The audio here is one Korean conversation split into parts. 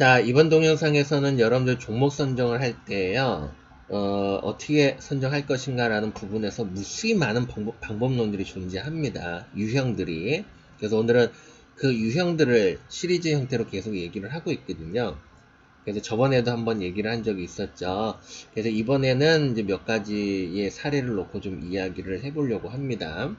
자, 이번 동영상에서는 여러분들 종목 선정을 할 때요, 어, 어떻게 선정할 것인가 라는 부분에서 무수히 많은 방법, 방법 론들이 존재합니다. 유형들이. 그래서 오늘은 그 유형들을 시리즈 형태로 계속 얘기를 하고 있거든요. 그래서 저번에도 한번 얘기를 한 적이 있었죠. 그래서 이번에는 이제 몇 가지의 사례를 놓고 좀 이야기를 해보려고 합니다.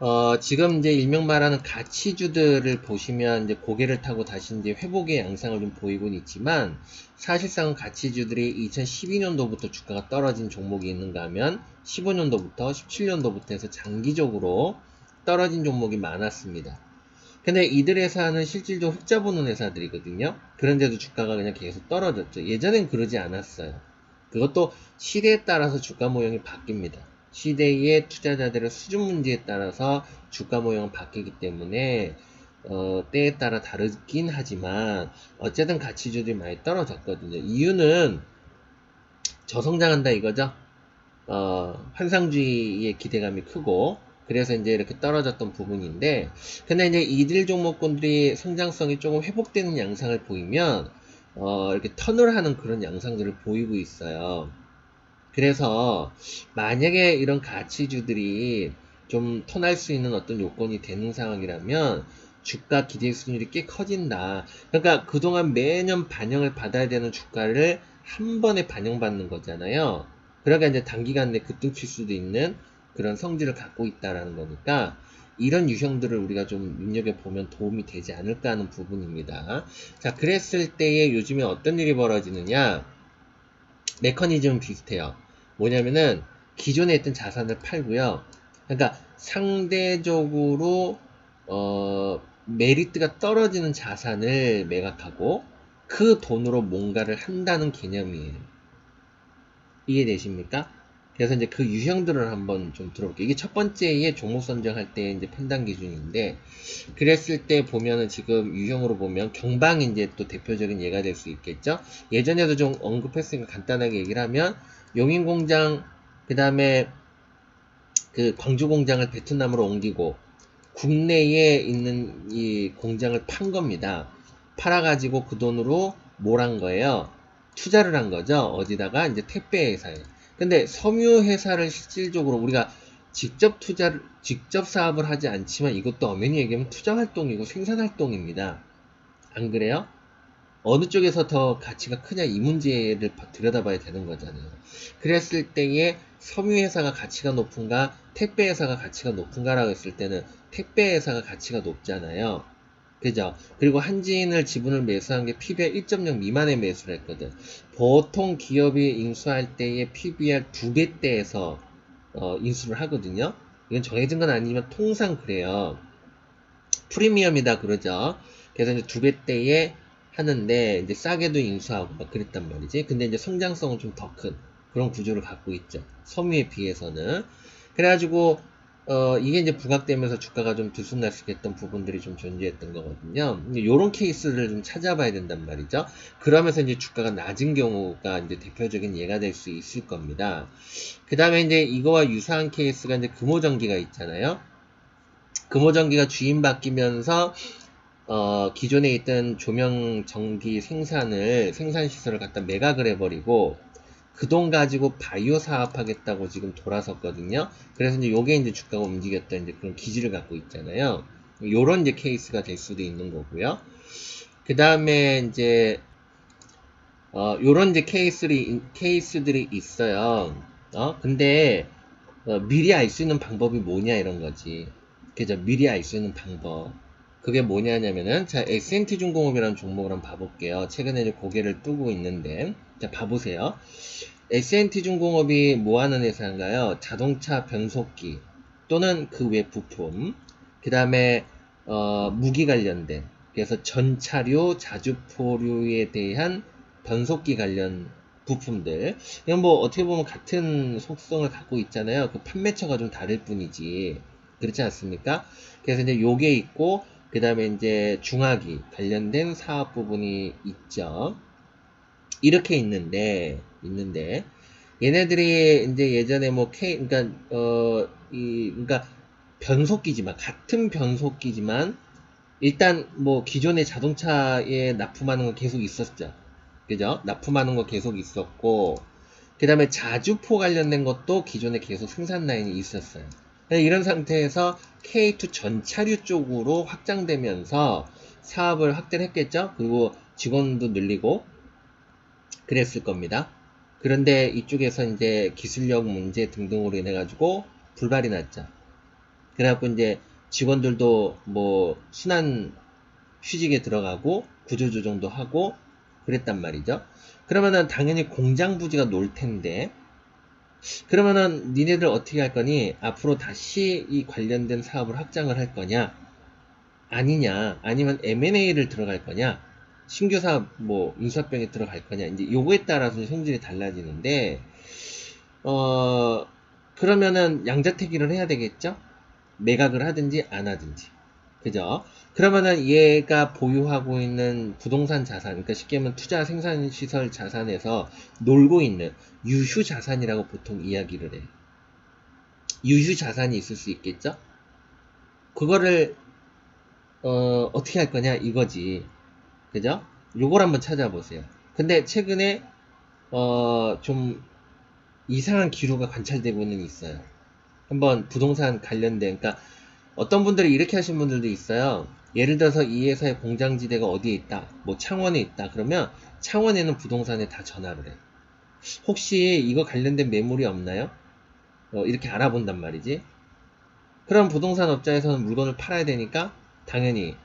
어, 지금 이제 일명 말하는 가치주들을 보시면 이제 고개를 타고 다시 이제 회복의 양상을 좀 보이고는 있지만 사실상 가치주들이 2012년도부터 주가가 떨어진 종목이 있는가 하면 15년도부터 17년도부터 해서 장기적으로 떨어진 종목이 많았습니다. 근데 이들 회사는 실질적으로 흑자 보는 회사들이거든요. 그런데도 주가가 그냥 계속 떨어졌죠. 예전엔 그러지 않았어요. 그것도 시대에 따라서 주가 모형이 바뀝니다. 시대의 투자자들의 수준 문제에 따라서 주가 모형은 바뀌기 때문에 어, 때에 따라 다르긴 하지만 어쨌든 가치주들이 많이 떨어졌거든요. 이유는 저성장한다 이거죠. 어, 환상주의의 기대감이 크고 그래서 이제 이렇게 떨어졌던 부분인데 근데 이제 이들 종목군들이 성장성이 조금 회복되는 양상을 보이면 어, 이렇게 턴을 하는 그런 양상들을 보이고 있어요. 그래서 만약에 이런 가치주들이 좀 턴할 수 있는 어떤 요건이 되는 상황이라면 주가 기대 수준이 꽤 커진다. 그러니까 그동안 매년 반영을 받아야 되는 주가를 한 번에 반영받는 거잖아요. 그러니까 이제 단기간 내 급등칠 수도 있는 그런 성질을 갖고 있다라는 거니까 이런 유형들을 우리가 좀 눈여겨보면 도움이 되지 않을까 하는 부분입니다. 자, 그랬을 때에 요즘에 어떤 일이 벌어지느냐? 메커니즘은 비슷해요. 뭐냐면은 기존에 있던 자산을 팔고요. 그러니까 상대적으로 어, 메리트가 떨어지는 자산을 매각하고 그 돈으로 뭔가를 한다는 개념이에요. 이해되십니까? 그래서 이제 그 유형들을 한번 좀 들어볼게요. 이게 첫 번째의 종목 선정할 때 이제 판단 기준인데, 그랬을 때 보면은 지금 유형으로 보면 경방이 이제 또 대표적인 예가 될 수 있겠죠? 예전에도 좀 언급했으니까 간단하게 얘기를 하면, 용인공장, 그 다음에 그 광주공장을 베트남으로 옮기고 국내에 있는 이 공장을 판 겁니다. 팔아가지고 그 돈으로 뭘 한 거예요? 투자를 한 거죠. 어디다가 이제 택배 회사에. 근데 섬유 회사를 실질적으로 우리가 직접 투자를 직접 사업을 하지 않지만 이것도 엄연히 얘기하면 투자 활동이고 생산 활동입니다. 안 그래요? 어느 쪽에서 더 가치가 크냐 이 문제를 들여다봐야 되는 거잖아요. 그랬을 때에 섬유회사가 가치가 높은가 택배회사가 가치가 높은가라고 했을 때는 택배회사가 가치가 높잖아요. 그죠? 그리고 한진을 지분을 매수한 게 PBR 1.0 미만의 매수를 했거든. 보통 기업이 인수할 때의 PBR 두 배대에서 어, 인수를 하거든요. 이건 정해진 건 아니지만 통상 그래요. 프리미엄이다 그러죠. 그래서 이제 두 배대에 하는데 이제 싸게도 인수하고 막 그랬단 말이지. 근데 이제 성장성은 좀 더 큰 그런 구조를 갖고 있죠. 섬유에 비해서는. 그래가지고 어 이게 이제 부각되면서 주가가 좀 들쑥날쑥했던 부분들이 좀 존재했던 거거든요. 이런 케이스를 좀 찾아봐야 된단 말이죠. 그러면서 이제 주가가 낮은 경우가 이제 대표적인 예가 될 수 있을 겁니다. 그 다음에 이제 이거와 유사한 케이스가 이제 금호전기가 있잖아요. 금호전기가 주인 바뀌면서 어, 기존에 있던 조명 전기 생산을 생산 시설을 갖다 매각을 해버리고 그 돈 가지고 바이오 사업하겠다고 지금 돌아섰거든요. 그래서 이제 요게 이제 주가가 움직였던 이제 그런 기질을 갖고 있잖아요. 요런 이제 케이스가 될 수도 있는 거고요. 그 다음에 이제 어, 요런 이제 케이스들이 케이스들이 있어요. 어, 근데 어, 미리 알 수 있는 방법이 뭐냐 이런 거지. 그죠? 미리 알 수 있는 방법. 그게 뭐냐면은 자 S&T 중공업이라는 종목을 한번 봐볼게요. 최근에 이제 고개를 뜨고 있는데 자 봐보세요. S&T 중공업이 뭐 하는 회사인가요? 자동차 변속기 또는 그 외 부품 그 다음에 어, 무기 관련된 그래서 전차류, 자주포류에 대한 변속기 관련 부품들 이건 뭐 어떻게 보면 같은 속성을 갖고 있잖아요. 그 판매처가 좀 다를 뿐이지 그렇지 않습니까? 그래서 이제 요게 있고 그 다음에 이제 중화기 관련된 사업 부분이 있죠. 이렇게 있는데, 있는데, 얘네들이 이제 예전에 뭐 K, 그러니까, 어, 이, 그러니까 변속기지만, 같은 변속기지만, 일단 뭐 기존의 자동차에 납품하는 건 계속 있었죠. 그죠? 납품하는 거 계속 있었고 그 다음에 자주포 관련된 것도 기존에 계속 생산 라인이 있었어요. 이런 상태에서 K2 전차류 쪽으로 확장되면서 사업을 확대를 했겠죠? 그리고 직원도 늘리고 그랬을 겁니다. 그런데 이쪽에서 이제 기술력 문제 등등으로 인해 가지고 불발이 났죠. 그래갖고 이제 직원들도 뭐 순환 휴직에 들어가고 구조조정도 하고 그랬단 말이죠. 그러면은 당연히 공장 부지가 놀 텐데 그러면은 니네들 어떻게 할 거니? 앞으로 다시 이 관련된 사업을 확장을 할 거냐? 아니냐? 아니면 M&A를 들어갈 거냐? 신규 사업 뭐 인수합병에 들어갈 거냐? 이제 요거에 따라서 성질이 달라지는데 어 그러면은 양자택일을 해야 되겠죠? 매각을 하든지 안 하든지. 그죠? 그러면은 얘가 보유하고 있는 부동산 자산, 그러니까 쉽게 하면 투자 생산시설 자산에서 놀고 있는 유휴 자산이라고 보통 이야기를 해. 유휴 자산이 있을 수 있겠죠? 그거를, 어, 어떻게 할 거냐, 이거지. 그죠? 요걸 한번 찾아보세요. 근데 최근에, 어, 좀 이상한 기류가 관찰되고는 있어요. 한번 부동산 관련된, 그러니까 어떤 분들이 이렇게 하신 분들도 있어요. 예를 들어서 이 회사의 공장지대가 어디에 있다. 뭐 창원에 있다. 그러면 창원에는 부동산에 다 전화를 해. 혹시 이거 관련된 매물이 없나요? 어, 이렇게 알아본단 말이지. 그럼 부동산 업자에서는 물건을 팔아야 되니까 당연히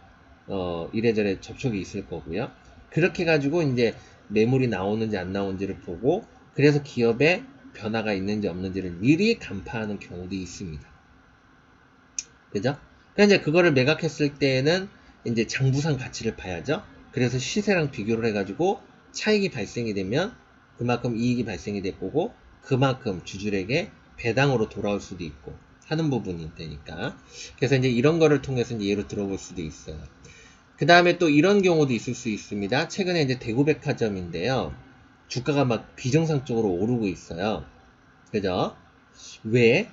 어, 이래저래 접촉이 있을 거고요. 그렇게 가지고 이제 매물이 나오는지 안 나오는지를 보고 그래서 기업에 변화가 있는지 없는지를 미리 간파하는 경우도 있습니다. 그죠? 그러니까 이제 그거를 매각했을 때에는 이제 장부상 가치를 봐야죠. 그래서 시세랑 비교를 해가지고 차익이 발생이 되면 그만큼 이익이 발생이 될 거고 그만큼 주주에게 배당으로 돌아올 수도 있고 하는 부분이 되니까 그래서 이제 이런 거를 통해서 이제 예로 들어볼 수도 있어요. 그 다음에 또 이런 경우도 있을 수 있습니다. 최근에 이제 대구백화점인데요. 주가가 막 비정상적으로 오르고 있어요. 그죠? 왜?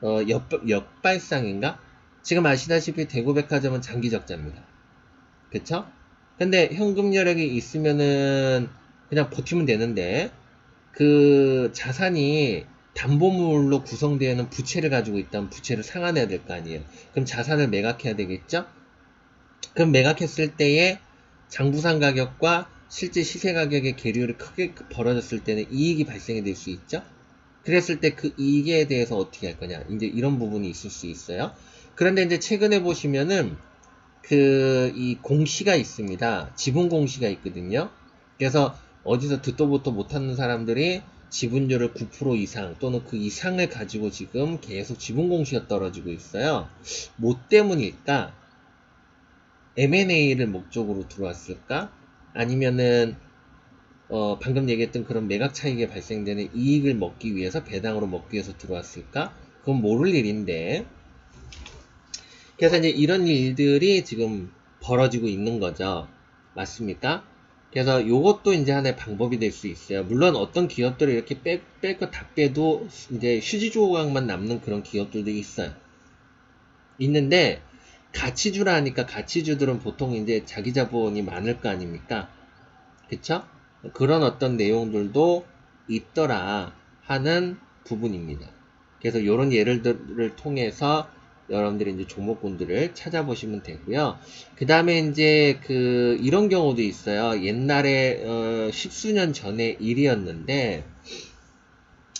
어, 역, 역발상인가? 지금 아시다시피 대구백화점은 장기적자입니다. 그쵸? 근데 현금 여력이 있으면은 그냥 버티면 되는데 그 자산이 담보물로 구성되어 있는 부채를 가지고 있다면 부채를 상환해야 될 거 아니에요. 그럼 자산을 매각해야 되겠죠? 그럼 매각했을 때에 장부상 가격과 실제 시세 가격의 계류를 크게 벌어졌을 때는 이익이 발생이 될 수 있죠? 그랬을 때 그 이익에 대해서 어떻게 할 거냐. 이제 이런 부분이 있을 수 있어요. 그런데 이제 최근에 보시면은 그 이 공시가 있습니다. 지분 공시가 있거든요. 그래서 어디서 듣도 보도 못하는 사람들이 지분율을 9% 이상 또는 그 이상을 가지고 지금 계속 지분 공시가 떨어지고 있어요. 뭐 때문일까? M&A를 목적으로 들어왔을까? 아니면은 어, 방금 얘기했던 그런 매각 차익에 발생되는 이익을 먹기 위해서 배당으로 먹기 위해서 들어왔을까? 그건 모를 일인데. 그래서 이제 이런 일들이 지금 벌어지고 있는 거죠. 맞습니까? 그래서 이것도 이제 하나의 방법이 될 수 있어요. 물론 어떤 기업들을 이렇게 뺄거다 빼도 이제 휴지 조각만 남는 그런 기업들도 있어요. 있는데 가치주라 하니까 가치주들은 보통 이제 자기 자본이 많을 거 아닙니까? 그쵸? 그런 어떤 내용들도 있더라 하는 부분입니다. 그래서 이런 예를 들을 통해서 여러분들이 이제 종목군들을 찾아보시면 되고요. 그 다음에 이제 그 이런 경우도 있어요. 옛날에 어 십수년 전의 일이었는데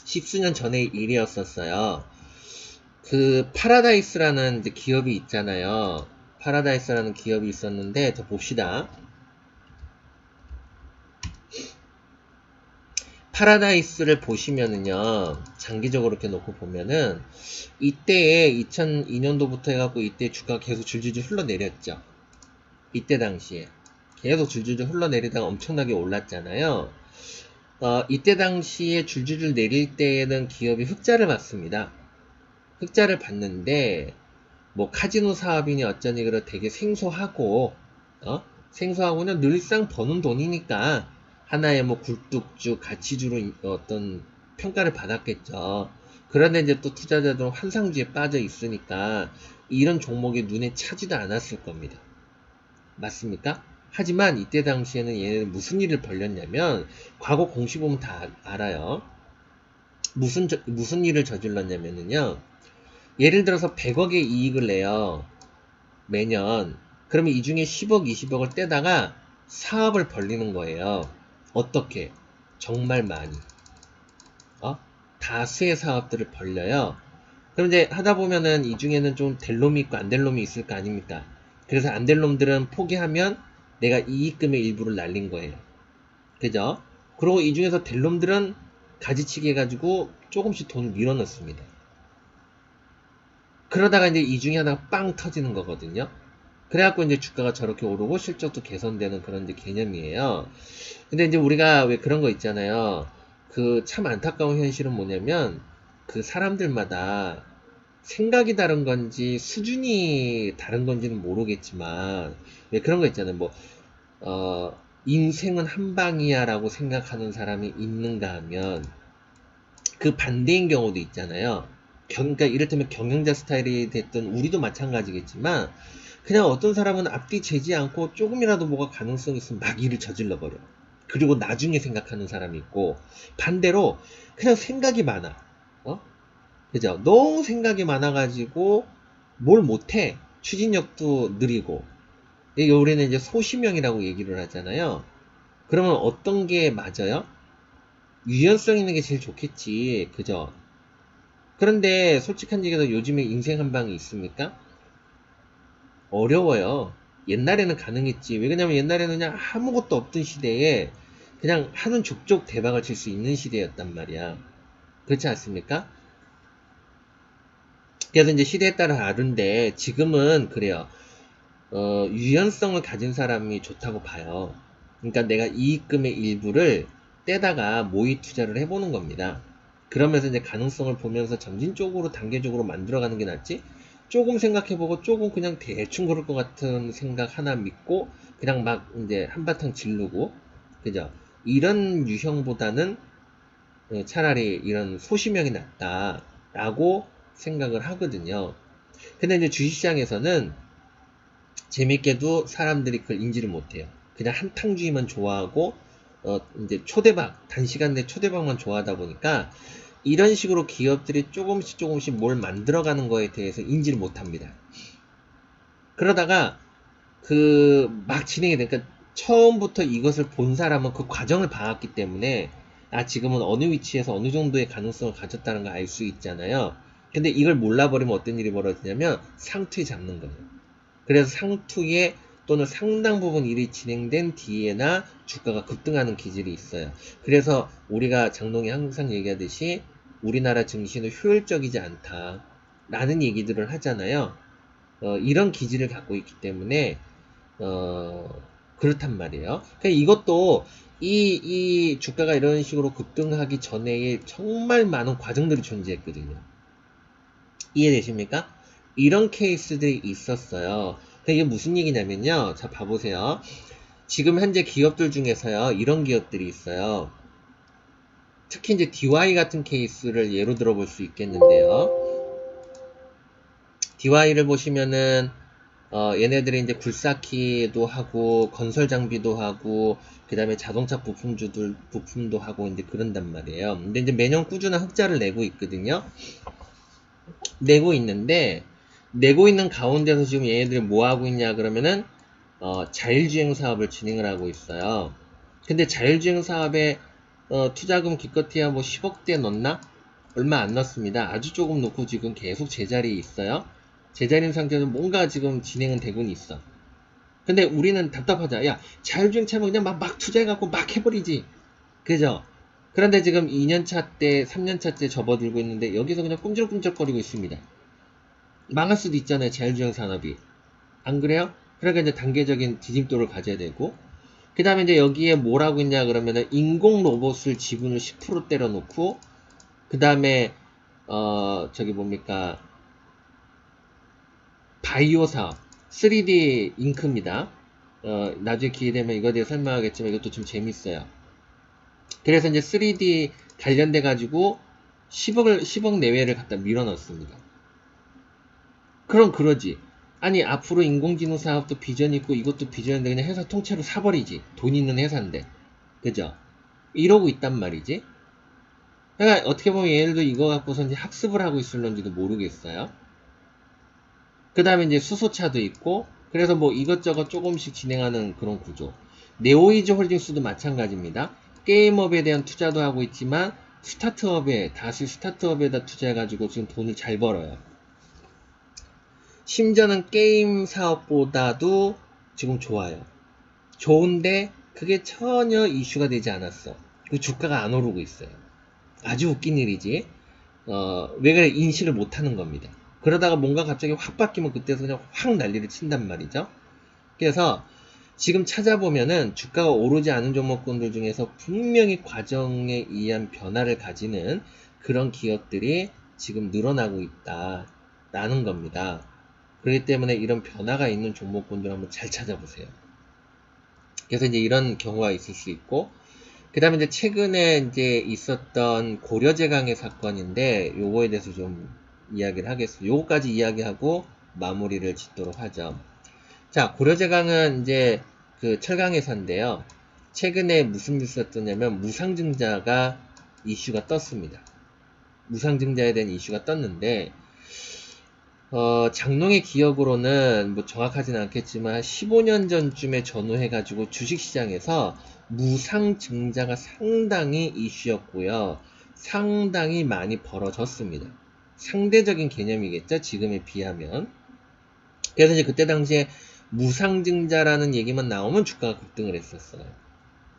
십수년 전의 일이었었어요. 그 파라다이스라는 기업이 있잖아요. 파라다이스라는 기업이 있었는데 더 봅시다. 파라다이스를 보시면은요 장기적으로 이렇게 놓고 보면은 이때에 2002년도부터 해갖고 이때 주가 계속 줄줄줄 흘러내렸죠. 이때 당시에. 계속 줄줄줄 흘러내리다가 엄청나게 올랐잖아요. 어, 이때 당시에 줄줄줄 내릴 때에는 기업이 흑자를 받습니다. 흑자를 받는데 뭐 카지노 사업이니 어쩌니 그래 되게 생소하고 어? 생소하고는 늘상 버는 돈이니까 하나의 뭐 굴뚝주, 가치주로 어떤 평가를 받았겠죠. 그런데 이제 또 투자자들은 환상주에 빠져 있으니까 이런 종목이 눈에 차지도 않았을 겁니다. 맞습니까? 하지만 이때 당시에는 얘는 무슨 일을 벌렸냐면 과거 공시 보면 다 알아요. 무슨 저- 무슨 일을 저질렀냐면은요. 예를 들어서 100억의 이익을 내요. 매년. 그러면 이 중에 10억, 20억을 떼다가 사업을 벌리는 거예요. 어떻게? 정말 많이. 어? 다수의 사업들을 벌려요. 이제 하다 보면은 이 중에는 좀 될 놈이 있고 안 될 놈이 있을 거 아닙니까? 그래서 안 될 놈들은 포기하면 내가 이익금의 일부를 날린 거예요. 그죠? 그리고 이 중에서 될 놈들은 가지치기 해가지고 조금씩 돈을 밀어넣습니다. 그러다가 이제 이 중에 하나가 빵 터지는 거거든요. 그래갖고 이제 주가가 저렇게 오르고 실적도 개선되는 그런 이제 개념이에요. 근데 이제 우리가 왜 그런 거 있잖아요. 그 참 안타까운 현실은 뭐냐면 그 사람들마다 생각이 다른 건지 수준이 다른 건지는 모르겠지만 왜 그런 거 있잖아요. 뭐 어, 인생은 한 방이야라고 생각하는 사람이 있는가 하면 그 반대인 경우도 있잖아요. 경, 그러니까 이를테면 경영자 스타일이 됐든 우리도 마찬가지겠지만 그냥 어떤 사람은 앞뒤 재지 않고 조금이라도 뭐가 가능성이 있으면 막 일을 저질러 버려. 그리고 나중에 생각하는 사람이 있고 반대로 그냥 생각이 많아. 어? 그죠? 너무 생각이 많아가지고 뭘 못해. 추진력도 느리고. 우리는 이제 소시명이라고 얘기를 하잖아요. 그러면 어떤 게 맞아요? 유연성 있는 게 제일 좋겠지. 그죠? 그런데 솔직한 얘기해서 요즘에 인생 한 방이 있습니까? 어려워요. 옛날에는 가능했지. 왜냐면 옛날에는 그냥 아무것도 없던 시대에 그냥 하는 족족 대박을 칠 수 있는 시대였단 말이야. 그렇지 않습니까? 그래서 이제 시대에 따라 다른데 지금은 그래요. 어, 유연성을 가진 사람이 좋다고 봐요. 그러니까 내가 이익금의 일부를 떼다가 모의 투자를 해보는 겁니다. 그러면서 이제 가능성을 보면서 점진적으로 단계적으로 만들어가는 게 낫지. 조금 생각해보고 조금 그냥 대충 그럴 것 같은 생각 하나 믿고 그냥 막 이제 한바탕 질르고 그죠? 이런 유형보다는 어, 차라리 이런 소시명이 낫다라고 생각을 하거든요. 근데 이제 주식시장에서는 재밌게도 사람들이 그걸 인지를 못해요. 그냥 한탕주의만 좋아하고 어 이제 초대박 단시간 내 초대박만 좋아하다 보니까 이런 식으로 기업들이 조금씩 조금씩 뭘 만들어가는 거에 대해서 인지를 못합니다. 그러다가 그 막 진행이 되니까 처음부터 이것을 본 사람은 그 과정을 봐왔기 때문에 아 지금은 어느 위치에서 어느 정도의 가능성을 가졌다는 걸 알 수 있잖아요. 근데 이걸 몰라버리면 어떤 일이 벌어지냐면 상투에 잡는 거예요. 그래서 상투에 또는 상당 부분 일이 진행된 뒤에나 주가가 급등하는 기질이 있어요. 그래서 우리가 장롱이 항상 얘기하듯이 우리나라 증시는 효율적이지 않다. 라는 얘기들을 하잖아요. 어, 이런 기질을 갖고 있기 때문에, 어, 그렇단 말이에요. 그러니까 이것도 이, 이 주가가 이런 식으로 급등하기 전에 정말 많은 과정들이 존재했거든요. 이해되십니까? 이런 케이스들이 있었어요. 이게 무슨 얘기냐면요. 자, 봐보세요. 지금 현재 기업들 중에서요, 이런 기업들이 있어요. 특히 이제 DY 같은 케이스를 예로 들어볼 수 있겠는데요. DY를 보시면은, 어, 얘네들이 이제 굴삭기도 하고, 건설 장비도 하고, 그 다음에 자동차 부품주들, 부품도 하고, 이제 그런단 말이에요. 근데 이제 매년 꾸준한 흑자를 내고 있거든요. 내고 있는데, 내고 있는 가운데서 지금 얘네들이 뭐 하고 있냐 그러면은 어, 자율주행 사업을 진행을 하고 있어요. 근데 자율주행 사업에 어, 투자금 기껏해야 뭐 10억대 넣나? 얼마 안 넣습니다. 아주 조금 넣고 지금 계속 제자리에 있어요. 제자리인 상태에서 뭔가 지금 진행은 되고는 있어. 근데 우리는 답답하자. 야, 자율주행 차면 그냥 막, 막 투자해갖고 막 해버리지. 그죠? 그런데 지금 2년차 때, 3년차 때 접어들고 있는데 여기서 그냥 꿈틀꿈틀거리고 있습니다. 망할 수도 있잖아요. 자율주행 산업이. 안 그래요? 그러니까 이제 단계적인 디딤돌을 가져야 되고. 그 다음에 이제 여기에 뭐라고 있냐 그러면은 인공 로봇을 지분을 10% 때려놓고, 그 다음에, 어, 저기 뭡니까. 바이오 사업. 3D 잉크입니다. 어, 나중에 기회 되면 이거에 대해 설명하겠지만 이것도 좀 재밌어요. 그래서 이제 3D 관련돼 가지고 10억을 10억 내외를 갖다 밀어 넣습니다. 그럼 그러지. 아니 앞으로 인공지능 사업도 비전 있고 이것도 비전인데 그냥 회사 통째로 사버리지. 돈 있는 회사인데. 그죠? 이러고 있단 말이지. 그러니까 어떻게 보면 얘들도 이거 갖고서 이제 학습을 하고 있을런지도 모르겠어요. 그 다음에 이제 수소차도 있고 그래서 뭐 이것저것 조금씩 진행하는 그런 구조. 네오이즈 홀딩스도 마찬가지입니다. 게임업에 대한 투자도 하고 있지만 스타트업에 다시 스타트업에다 투자해가지고 지금 돈을 잘 벌어요 심지어는 게임 사업보다도 지금 좋아요. 좋은데 그게 전혀 이슈가 되지 않았어. 그 주가가 안 오르고 있어요. 아주 웃긴 일이지. 어, 왜 그래 인식을 못 하는 겁니다. 그러다가 뭔가 갑자기 확 바뀌면 그때서 그냥 확 난리를 친단 말이죠. 그래서 지금 찾아보면은 주가가 오르지 않은 종목군들 중에서 분명히 과정에 의한 변화를 가지는 그런 기업들이 지금 늘어나고 있다라는 겁니다. 그렇기 때문에 이런 변화가 있는 종목군들 한번 잘 찾아보세요. 그래서 이제 이런 경우가 있을 수 있고, 그 다음에 이제 최근에 이제 있었던 고려제강의 사건인데, 요거에 대해서 좀 이야기를 하겠습니다. 요거까지 이야기하고 마무리를 짓도록 하죠. 자, 고려제강은 이제 그 철강회사인데요. 최근에 무슨 뉴스가 떴냐면, 무상증자가 이슈가 떴습니다. 무상증자에 대한 이슈가 떴는데, 어, 장롱의 기억으로는 뭐 정확하진 않겠지만 15년 전쯤에 전후해가지고 주식시장에서 무상 증자가 상당히 이슈였고요. 상당히 많이 벌어졌습니다. 상대적인 개념이겠죠. 지금에 비하면. 그래서 이제 그때 당시에 무상증자라는 얘기만 나오면 주가가 급등을 했었어요.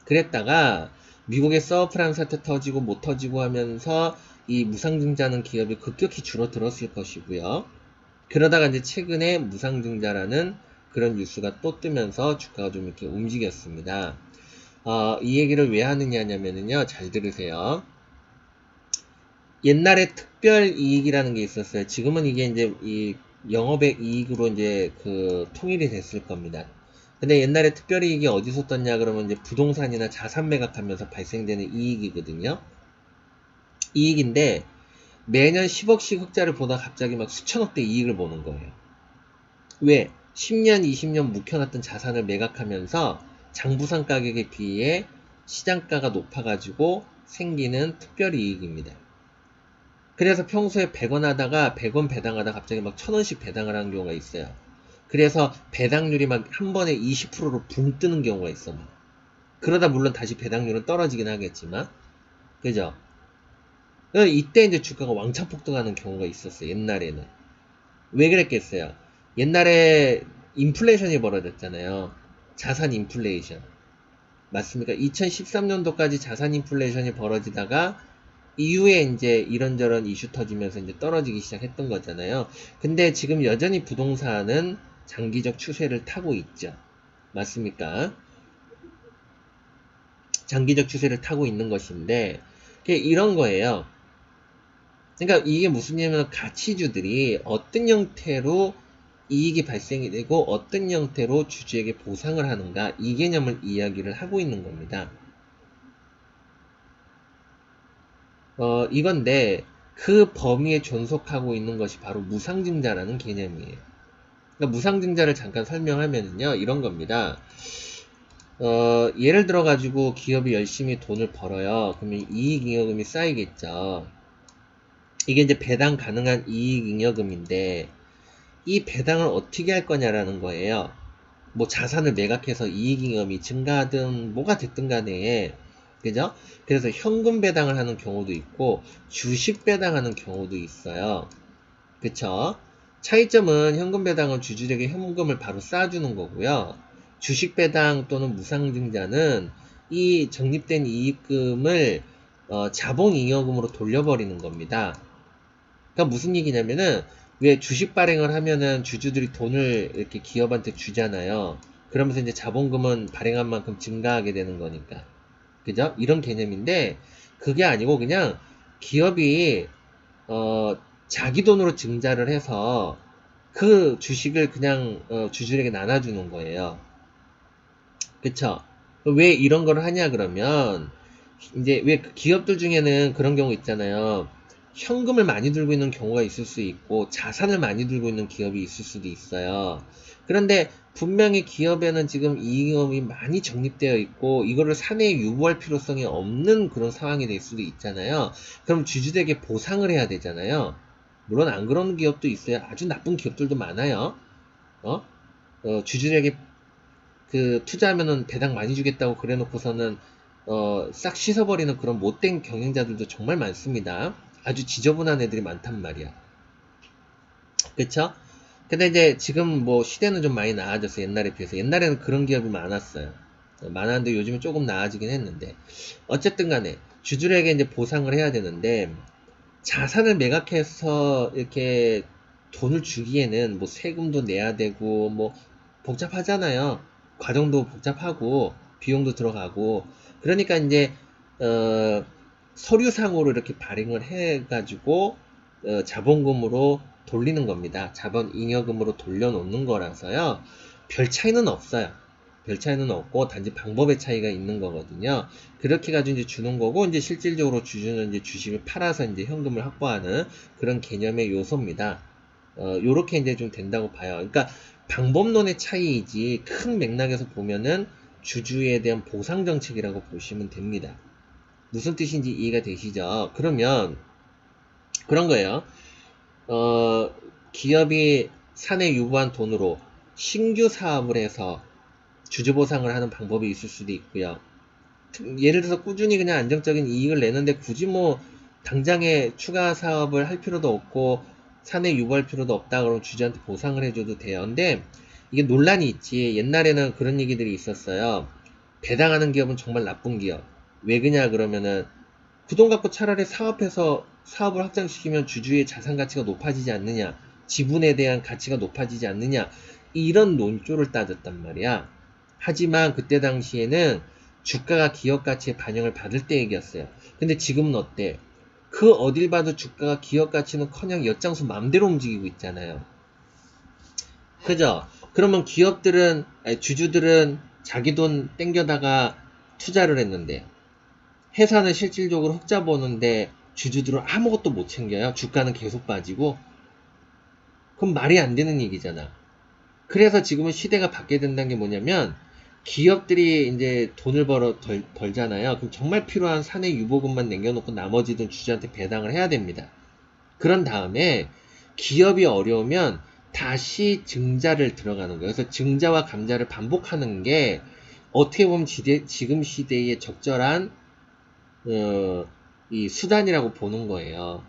그랬다가 미국의 서프라임 사태 터지고 못 터지고 하면서 이 무상증자는 기업이 급격히 줄어들었을 것이고요. 그러다가 이제 최근에 무상증자라는 그런 뉴스가 또 뜨면서 주가가 좀 이렇게 움직였습니다. 어, 이 얘기를 왜 하느냐면은요, 잘 들으세요. 옛날에 특별 이익이라는 게 있었어요. 지금은 이게 이제 이 영업의 이익으로 이제 그 통일이 됐을 겁니다. 근데 옛날에 특별 이익이 어디서 떴냐 그러면 이제 부동산이나 자산 매각하면서 발생되는 이익이거든요. 이익인데 매년 10억씩 흑자를 보다 갑자기 막 수천억대 이익을 보는 거예요. 왜? 10년, 20년 묵혀놨던 자산을 매각하면서 장부상 가격에 비해 시장가가 높아가지고 생기는 특별이익입니다. 그래서 평소에 100원 하다가 100원 배당하다 갑자기 막 1000원씩 배당을 하는 경우가 있어요. 그래서 배당률이 막 한 번에 20%로 붕 뜨는 경우가 있어. 막. 그러다 물론 다시 배당률은 떨어지긴 하겠지만, 그죠? 그러니까 이때 이제 주가가 왕창 폭등하는 경우가 있었어요. 옛날에는. 왜 그랬겠어요? 옛날에 인플레이션이 벌어졌잖아요. 자산 인플레이션. 맞습니까? 2013년도까지 자산 인플레이션이 벌어지다가 이후에 이제 이런저런 이슈 터지면서 이제 떨어지기 시작했던 거잖아요. 근데 지금 여전히 부동산은 장기적 추세를 타고 있죠. 맞습니까? 장기적 추세를 타고 있는 것인데, 이런 거예요. 그러니까 이게 무슨 얘기냐면 가치주들이 어떤 형태로 이익이 발생이 되고 어떤 형태로 주주에게 보상을 하는가 이 개념을 이야기를 하고 있는 겁니다. 어, 이건데 그 범위에 존속하고 있는 것이 바로 무상증자라는 개념이에요. 그러니까 무상증자를 잠깐 설명하면요 이런 겁니다. 어, 예를 들어 가지고 기업이 열심히 돈을 벌어요. 그러면 이익잉여금이 쌓이겠죠. 이게 이제 배당 가능한 이익잉여금인데 이 배당을 어떻게 할 거냐라는 거예요. 뭐 자산을 매각해서 이익잉여금이 증가하든 뭐가 됐든 간에 그죠? 그래서 현금 배당을 하는 경우도 있고 주식 배당하는 경우도 있어요. 그쵸? 차이점은 현금 배당은 주주에게 현금을 바로 쌓아주는 거고요. 주식 배당 또는 무상증자는 이 적립된 이익금을 어, 자본잉여금으로 돌려버리는 겁니다. 그러니까 무슨 얘기냐면은 왜 주식 발행을 하면은 주주들이 돈을 이렇게 기업한테 주잖아요. 그러면서 이제 자본금은 발행한 만큼 증가하게 되는 거니까. 그죠? 이런 개념인데 그게 아니고 그냥 기업이 어 자기 돈으로 증자를 해서 그 주식을 그냥 어 주주에게 나눠주는 거예요. 그쵸? 왜 이런 걸 하냐 그러면 이제 왜그 기업들 중에는 그런 경우 있잖아요. 현금을 많이 들고 있는 경우가 있을 수 있고 자산을 많이 들고 있는 기업이 있을 수도 있어요. 그런데 분명히 기업에는 지금 이익금이 많이 적립되어 있고 이거를 사내에 유보할 필요성이 없는 그런 상황이 될 수도 있잖아요. 그럼 주주에게 보상을 해야 되잖아요. 물론 안 그런 기업도 있어요. 아주 나쁜 기업들도 많아요. 어? 어 주주에게 그 투자하면은 배당 많이 주겠다고 그래놓고서는 어, 싹 씻어버리는 그런 못된 경영자들도 정말 많습니다. 아주 지저분한 애들이 많단 말이야. 그쵸? 근데 이제 지금 뭐 시대는 좀 많이 나아졌어요. 옛날에 비해서. 옛날에는 그런 기업이 많았어요. 많았는데 요즘은 조금 나아지긴 했는데. 어쨌든 간에 주주에게 이제 보상을 해야 되는데 자산을 매각해서 이렇게 돈을 주기에는 뭐 세금도 내야 되고 뭐 복잡하잖아요. 과정도 복잡하고 비용도 들어가고 그러니까 이제 어, 서류상으로 이렇게 발행을 해가지고 어, 자본금으로 돌리는 겁니다. 자본 잉여금으로 돌려놓는 거라서요. 별 차이는 없어요. 별 차이는 없고 단지 방법의 차이가 있는 거거든요. 그렇게 가지고 이제 주는 거고 이제 실질적으로 주주는 이제 주식을 팔아서 이제 현금을 확보하는 그런 개념의 요소입니다. 어, 요렇게 이제 좀 된다고 봐요. 그러니까 방법론의 차이이지 큰 맥락에서 보면은 주주에 대한 보상 정책이라고 보시면 됩니다. 무슨 뜻인지 이해가 되시죠? 그러면 그런 거예요. 어, 기업이 사내 유보한 돈으로 신규 사업을 해서 주주 보상을 하는 방법이 있을 수도 있고요. 예를 들어서 꾸준히 그냥 안정적인 이익을 내는데 굳이 뭐 당장에 추가 사업을 할 필요도 없고 사내 유보할 필요도 없다 그러면 주주한테 보상을 해줘도 돼요. 근데 이게 논란이 있지. 옛날에는 그런 얘기들이 있었어요. 배당하는 기업은 정말 나쁜 기업. 왜 그냐 그러면은 그 돈 갖고 차라리 사업해서 사업을 확장시키면 주주의 자산 가치가 높아지지 않느냐. 지분에 대한 가치가 높아지지 않느냐. 이런 논조를 따졌단 말이야. 하지만 그때 당시에는 주가가 기업 가치의 반영을 받을 때 얘기였어요. 근데 지금은 어때? 그 어딜 봐도 주가가 기업 가치는 커녕 엿장수 맘대로 움직이고 있잖아요. 그죠? 그러면 기업들은, 주주들은 자기 돈 땡겨다가 투자를 했는데, 회사는 실질적으로 흑자 보는데, 주주들은 아무것도 못 챙겨요. 주가는 계속 빠지고. 그럼 말이 안 되는 얘기잖아. 그래서 지금은 시대가 바뀌게 된다는 게 뭐냐면, 기업들이 이제 돈을 벌어 벌, 벌잖아요. 그럼 정말 필요한 사내 유보금만 남겨놓고 나머지는 주주한테 배당을 해야 됩니다. 그런 다음에 기업이 어려우면 다시 증자를 들어가는 거예요. 그래서 증자와 감자를 반복하는 게 어떻게 보면 지대, 지금 시대의 적절한 어, 이 수단이라고 보는 거예요.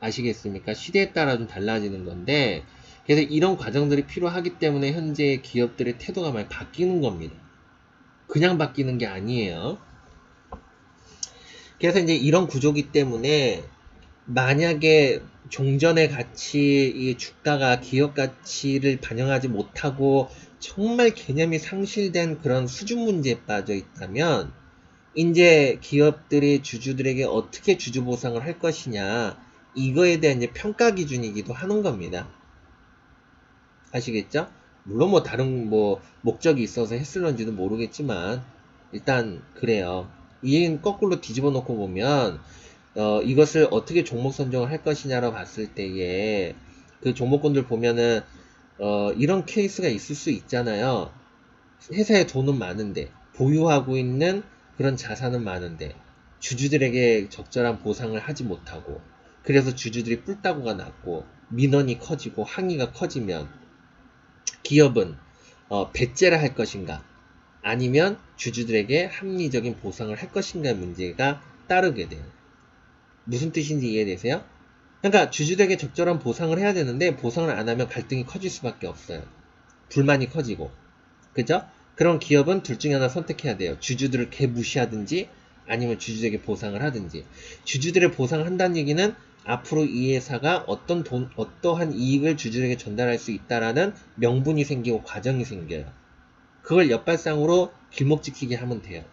아시겠습니까? 시대에 따라 좀 달라지는 건데 그래서 이런 과정들이 필요하기 때문에 현재 기업들의 태도가 많이 바뀌는 겁니다. 그냥 바뀌는 게 아니에요. 그래서 이제 이런 구조기 때문에 만약에 종전의 가치, 이 주가가 기업 가치를 반영하지 못하고 정말 개념이 상실된 그런 수준 문제에 빠져 있다면 이제 기업들이 주주들에게 어떻게 주주 보상을 할 것이냐 이거에 대한 이제 평가 기준이기도 하는 겁니다. 아시겠죠? 물론 뭐 다른 뭐 목적이 있어서 했을런지도 모르겠지만 일단 그래요. 이 얘기는 거꾸로 뒤집어 놓고 보면 어, 이것을 어떻게 종목 선정을 할 것이냐로 봤을 때에 그 종목군들 보면은 어, 이런 케이스가 있을 수 있잖아요. 회사에 돈은 많은데 보유하고 있는 그런 자산은 많은데 주주들에게 적절한 보상을 하지 못하고 그래서 주주들이 뿔따구가 났고 민원이 커지고 항의가 커지면 기업은 어, 배째를 할 것인가 아니면 주주들에게 합리적인 보상을 할 것인가의 문제가 따르게 돼요. 무슨 뜻인지 이해되세요? 그러니까 주주들에게 적절한 보상을 해야 되는데 보상을 안 하면 갈등이 커질 수밖에 없어요. 불만이 커지고. 그죠? 그런 기업은 둘 중에 하나 선택해야 돼요. 주주들을 개무시하든지 아니면 주주들에게 보상을 하든지. 주주들의 보상을 한다는 얘기는 앞으로 이 회사가 어떤 돈, 어떠한 이익을 주주에게 전달할 수 있다라는 명분이 생기고 과정이 생겨요. 그걸 옆발상으로 길목 지키게 하면 돼요.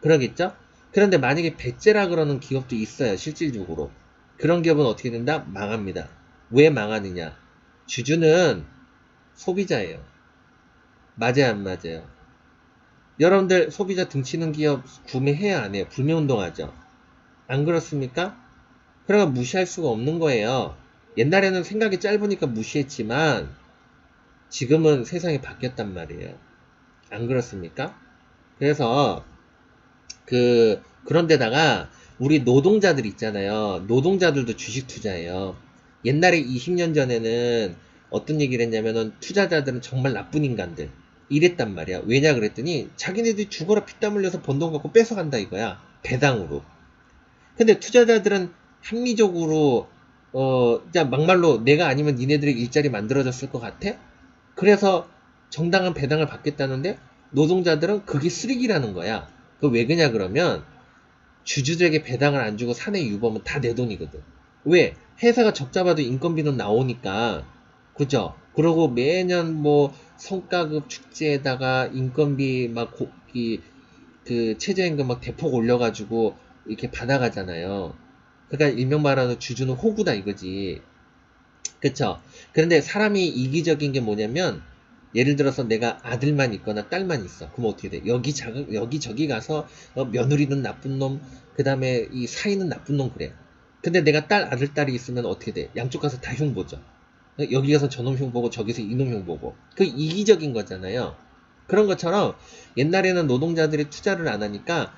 그러겠죠? 그런데 만약에 배째라 그러는 기업도 있어요. 실질적으로. 그런 기업은 어떻게 된다? 망합니다. 왜 망하느냐? 주주는 소비자예요. 맞아요, 안 맞아요? 여러분들 소비자 등치는 기업 구매해야 안 해요? 불매운동하죠? 안 그렇습니까? 그러니까 무시할 수가 없는 거예요. 옛날에는 생각이 짧으니까 무시했지만 지금은 세상이 바뀌었단 말이에요. 안 그렇습니까? 그래서 그 그런데다가 우리 노동자들 있잖아요. 노동자들도 주식 투자해요. 옛날에 20년 전에는 어떤 얘기를 했냐면은 투자자들은 정말 나쁜 인간들 이랬단 말이야. 왜냐 그랬더니 자기네들이 죽어라 피땀 흘려서 번 돈 갖고 뺏어간다 이거야. 배당으로. 근데 투자자들은 합리적으로 어, 자 막말로 내가 아니면 니네들이 일자리 만들어졌을 것 같아? 그래서 정당한 배당을 받겠다는데 노동자들은 그게 쓰레기라는 거야. 그 왜 그냐 그러면 주주들에게 배당을 안 주고 사내 유보면 다 내 돈이거든. 왜? 회사가 적자 봐도 인건비는 나오니까. 그죠? 그러고 매년 뭐 성과급 축제에다가 인건비 막 고, 이, 그 최저임금 막 대폭 올려가지고 이렇게 받아가잖아요. 그러니까 일명 말하는 주주는 호구다 이거지. 그쵸? 그런데 사람이 이기적인 게 뭐냐면 예를 들어서 내가 아들만 있거나 딸만 있어. 그럼 어떻게 돼? 여기 자 여기 저기 가서 어, 며느리는 나쁜 놈, 그 다음에 이 사이는 나쁜 놈 그래. 근데 내가 딸 아들 딸이 있으면 어떻게 돼? 양쪽 가서 다 흉보죠. 여기 가서 저놈 흉보고 저기서 이놈 흉보고. 그 이기적인 거잖아요. 그런 것처럼 옛날에는 노동자들이 투자를 안 하니까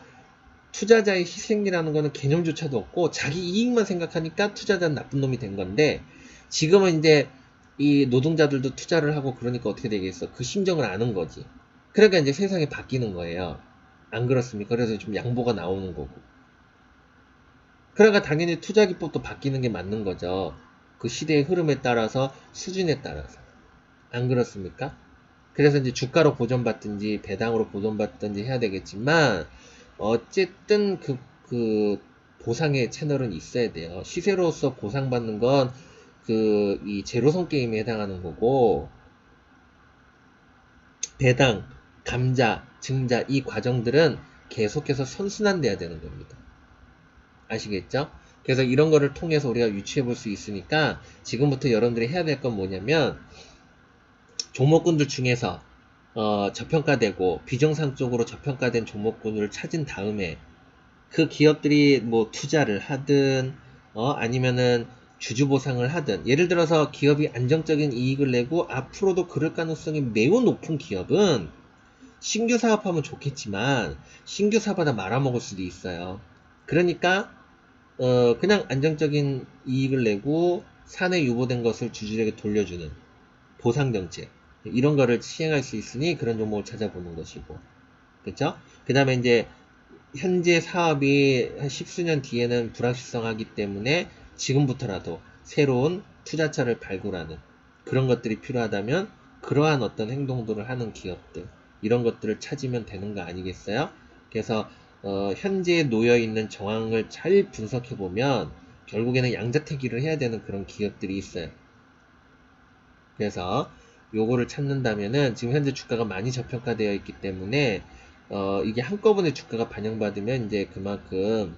투자자의 희생이라는 거는 개념조차도 없고 자기 이익만 생각하니까 투자자는 나쁜 놈이 된 건데 지금은 이제 이 노동자들도 투자를 하고 그러니까 어떻게 되겠어? 그 심정을 아는 거지. 그러니까 이제 세상이 바뀌는 거예요. 안 그렇습니까? 그래서 좀 양보가 나오는 거고. 그러니까 당연히 투자 기법도 바뀌는 게 맞는 거죠. 그 시대의 흐름에 따라서 수준에 따라서. 안 그렇습니까? 그래서 이제 주가로 보존받든지 배당으로 보존받든지 해야 되겠지만 어쨌든 그, 그 보상의 채널은 있어야 돼요. 시세로서 보상받는 건 그 이 제로성 게임에 해당하는 거고 배당, 감자, 증자 이 과정들은 계속해서 선순환돼야 되는 겁니다. 아시겠죠? 그래서 이런 거를 통해서 우리가 유추해 볼 수 있으니까 지금부터 여러분들이 해야 될 건 뭐냐면 종목군들 중에서 어, 저평가되고 비정상적으로 저평가된 종목군을 찾은 다음에 그 기업들이 뭐 투자를 하든 어, 아니면은 주주 보상을 하든 예를 들어서 기업이 안정적인 이익을 내고 앞으로도 그럴 가능성이 매우 높은 기업은 신규 사업하면 좋겠지만 신규 사업하다 말아먹을 수도 있어요. 그러니까 어, 그냥 안정적인 이익을 내고 사내 유보된 것을 주주에게 돌려주는 보상 정책 이런 거를 시행할 수 있으니 그런 종목을 찾아보는 것이고 그렇죠? 그 다음에 이제 현재 사업이 한 십수년 뒤에는 불확실성하기 때문에 지금부터라도 새로운 투자처를 발굴하는 그런 것들이 필요하다면 그러한 어떤 행동들을 하는 기업들 이런 것들을 찾으면 되는 거 아니겠어요? 그래서 어, 현재 놓여 있는 정황을 잘 분석해 보면 결국에는 양자택일을 해야 되는 그런 기업들이 있어요. 그래서 요거를 찾는다면은 지금 현재 주가가 많이 저평가되어 있기 때문에 어, 이게 한꺼번에 주가가 반영받으면 이제 그만큼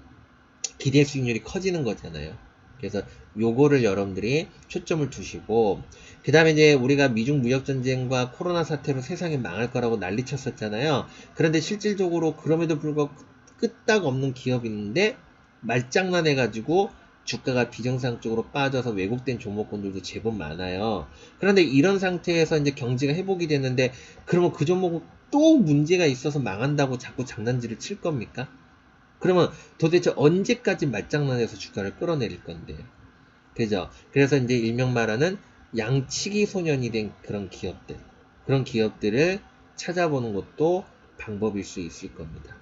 기대 수익률이 커지는 거잖아요. 그래서 요거를 여러분들이 초점을 두시고 그 다음에 이제 우리가 미중 무역 전쟁과 코로나 사태로 세상이 망할 거라고 난리 쳤었잖아요. 그런데 실질적으로 그럼에도 불구하고 끄딱 없는 기업이 있는데 말장난해 가지고 주가가 비정상적으로 빠져서 왜곡된 종목군들도 제법 많아요. 그런데 이런 상태에서 이제 경제가 회복이 됐는데 그러면 그 종목은 또 문제가 있어서 망한다고 자꾸 장난질을 칠 겁니까? 그러면 도대체 언제까지 말장난해서 주가를 끌어내릴 건데요. 그죠? 그래서 이제 일명 말하는 양치기 소년이 된 그런 기업들, 그런 기업들을 찾아보는 것도 방법일 수 있을 겁니다.